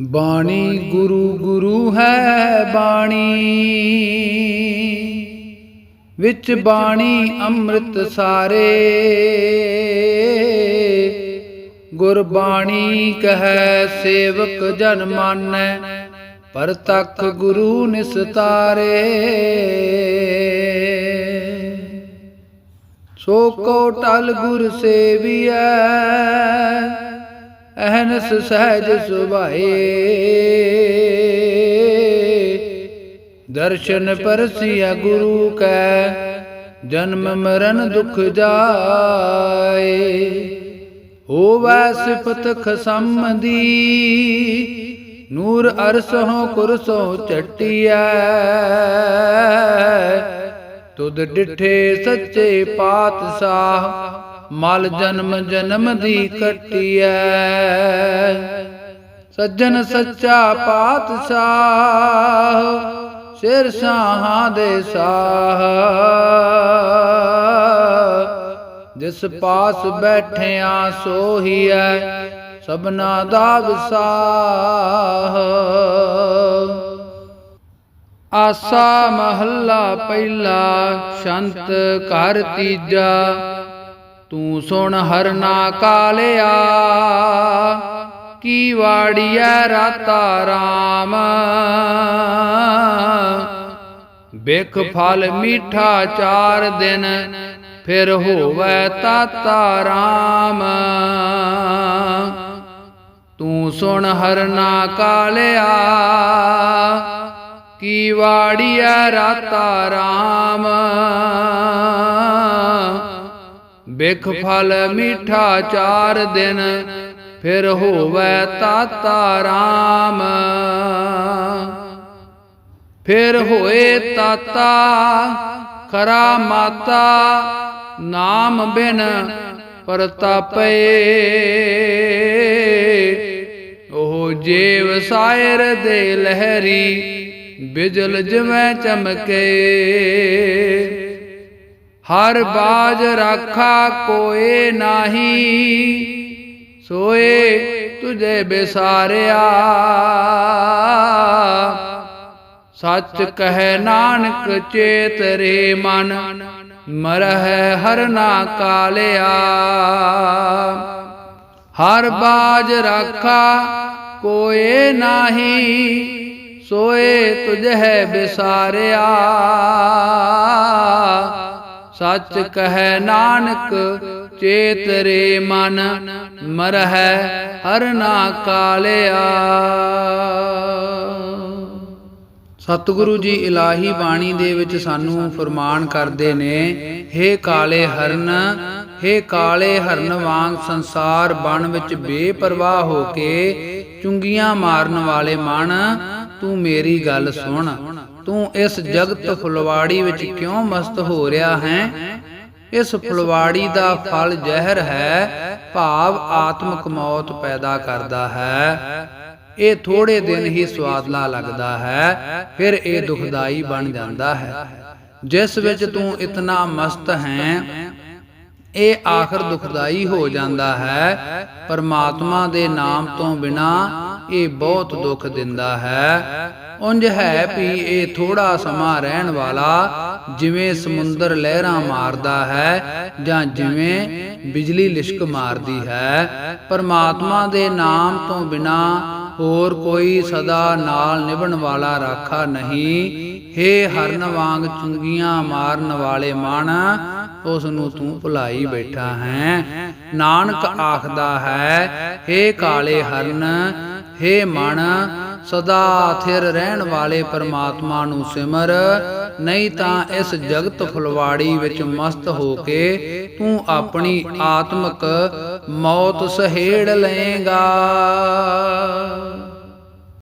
ਬਾਣੀ ਗੁਰੂ ਗੁਰੂ ਹੈ ਬਾਣੀ। ਵਿੱਚ ਬਾਣੀ ਅੰਮ੍ਰਿਤ ਸਾਰੇ। ਗੁਰਬਾਣੀ ਕਹੈ, ਸੇਵਕ ਜਨ ਮਾਨੈ ਪਰਤਖ ਗੁਰੂ ਨਿਸਤਾਰੇ ਸੋ ਕੋ ਟਲ ਗੁਰ ਸੇਵੀਐ ਅਹਨਸ ਸਹਿਜ ਸੁਭਾਏ। ਦਰਸ਼ਨ ਪਰਸਿਆ ਗੁਰੂ ਕੈ ਜਨਮ ਮਰਨ ਦੁਖ ਜਾਏ। ਹੋਵੈ ਸਿਫਤ ਖਸਮ ਦੀ ਨੂਰ ਅਰਸੋਂ ਕੁਰਸੋਂ ਚਟਿਐ। ਤੁਧ ਡਿਠੇ ਸੱਚੇ ਪਾਤਸ਼ਾਹ ਮਲ ਜਨਮ ਜਨਮ ਦੀ ਕਟਿਐ। ਸੱਜਣ ਸੱਚਾ ਪਾਤਸ਼ਾਹ, ਸਿਰ ਸਾਹਾਂ ਦੇ ਸਾਹ। ਜਿਸ ਪਾਸ ਬੈਠਿਆ ਸੋਹੀਐ, ਸਭਨਾ ਦਾ ਵਿਸਾਹ। ਆਸਾ ਮਹੱਲਾ ਪਹਿਲਾ, ਸ਼ੰਤ ਘਰ ਤੀਜਾ। ਤੂੰ ਸੁਣ ਹਰਨਾ ਕਾਲਿਆ, ਕੀ ਵਾੜੀਐ ਰਾਤਾ ਰਾਮ? ਬਿਖ ਫਲ ਮੀਠਾ ਚਾਰ ਦਿਨ, ਫਿਰ ਹੋਵੇ ਤਾਤਾ ਰਾਮ। ਤੂੰ ਸੁਣ ਹਰਨਾ ਕਾਲਿਆ, ਕੀ ਵਾੜੀਐ ਰਾਤਾ ਰਾਮ? ਬਿਖ ਫਲ ਮੀਠਾ ਚਾਰ ਦਿਨ, ਫਿਰ ਹੋਵੇ ਤਾਤਾ ਰਾਮ। ਫਿਰ ਹੋਏ ਤਾਤਾ, ਖਰਾ ਮਾਤਾ, ਨਾਮ ਬਿਨ ਪਰਤਾਪੇ। ਉਹ ਜੀਵ ਸਾਇਰ ਦੇ ਲਹਿਰੀ, ਬਿਜਲ ਜਿਵੇਂ ਚਮਕੇ। ਹਰ ਬਾਜ ਰਾਖਾ ਕੋਏ ਨਾਹੀ, ਸੋਏ ਤੁਝੇ ਬਿਸਾਰਿਆ। ਸੱਚ ਕਹਿ ਨਾਨਕ ਚੇਤ ਰੇ ਮਨ, ਮਰਹਿ ਹਰਨਾ ਕਾਲਿਆ। ਹਰ ਬਾਜ ਰਾਖਾ ਕੋਏ ਨਾਹੀ, ਸੋਏ ਤੁਝੇ ਬਿਸਾਰਿਆ। ਸੱਚ ਕਹਿ ਨਾਨਕ ਚੇਤਰੇ ਮਨ, ਮਰਹਿ ਹਰਨਾ ਕਾਲਿਆ। ਸਤਿਗੁਰੂ ਜੀ, ਇਲਾਹੀ ਬਾਣੀ ਦੇ ਵਿੱਚ ਸਾਨੂੰ ਫਰਮਾਨ ਕਰਦੇ ਨੇ, ਹੇ ਕਾਲੇ ਹਰਨ, ਹੇ ਕਾਲੇ ਹਰਨ ਵਾਂਗ ਸੰਸਾਰ ਬਣ ਵਿੱਚ ਬੇਪਰਵਾਹ ਹੋ ਕੇ ਚੁੰਗੀਆਂ ਮਾਰਨ ਵਾਲੇ ਮਨ, ਤੂੰ ਮੇਰੀ ਗੱਲ ਸੁਣ। ਤੂੰ ਇਸ ਜਗਤ ਫੁਲਵਾੜੀ ਵਿੱਚ ਕਿਉਂ ਮਸਤ ਹੋ ਰਿਹਾ ਹੈ? ਇਸ ਫੁਲਵਾੜੀ ਦਾ ਫਲ ਜ਼ਹਿਰ ਹੈ, ਭਾਵ ਆਤਮਿਕ ਮੌਤ ਪੈਦਾ ਕਰਦਾ ਹੈ। ਇਹ ਥੋੜੇ ਦਿਨ ਹੀ ਸਵਾਦਲਾ ਲੱਗਦਾ ਹੈ, ਫਿਰ ਇਹ ਦੁਖਦਾਈ ਬਣ ਜਾਂਦਾ ਹੈ। ਜਿਸ ਵਿੱਚ ਤੂੰ ਇਤਨਾ ਮਸਤ ਹੈ, ਇਹ ਆਖਰ ਦੁਖਦਾਈ ਹੋ ਜਾਂਦਾ ਹੈ। ਪਰਮਾਤਮਾ ਦੇ ਨਾਮ ਤੋਂ ਬਿਨਾ ਇਹ ਬਹੁਤ ਦੁੱਖ ਦਿੰਦਾ ਹੈ। ਉੰਜ ਹੈ ਵੀ ਇਹ ਥੋੜਾ ਸਮਾਂ ਰਹਿਣ ਵਾਲਾ ਜਿਵੇਂ ਸਮੁੰਦਰ ਲਹਿਰਾਂ ਮਾਰਦਾ ਹੈ ਜਾਂ ਜਿਵੇਂ ਬਿਜਲੀ ਲਿਸ਼ਕ ਮਾਰਦੀ ਹੈ। ਪਰਮਾਤਮਾ ਦੇ ਨਾਮ ਤੋਂ ਬਿਨਾ ਹੋਰ ਕੋਈ ਸਦਾ ਨਾਲ ਨਿਭਣ ਵਾਲਾ ਰਾਖਾ ਨਹੀਂ। ਹੇ ਹਰਨ ਵਾਂਗ ਚੁੰਗੀਆਂ ਮਾਰਨ ਵਾਲੇ ਮਨ, ਉਸ ਨੂੰ ਤੂੰ ਭੁਲਾਈ ਬੈਠਾ ਹੈ। ਨਾਨਕ ਆਖਦਾ ਹੈ, ਹੇ ਕਾਲੇ ਹਰਨ, ਹੇ ਮਨ ਸਦਾ ਥਿਰ ਰਹਿਣ ਵਾਲੇ ਪਰਮਾਤਮਾ ਨੂੰ ਸਿਮਰ, ਨਹੀਂ ਤਾਂ ਇਸ ਜਗਤ ਫੁਲਵਾੜੀ ਵਿੱਚ ਮਸਤ ਹੋ ਕੇ ਤੂੰ ਆਪਣੀ ਆਤਮਿਕ ਮੌਤ ਸਹੇੜ ਲਏਗਾ।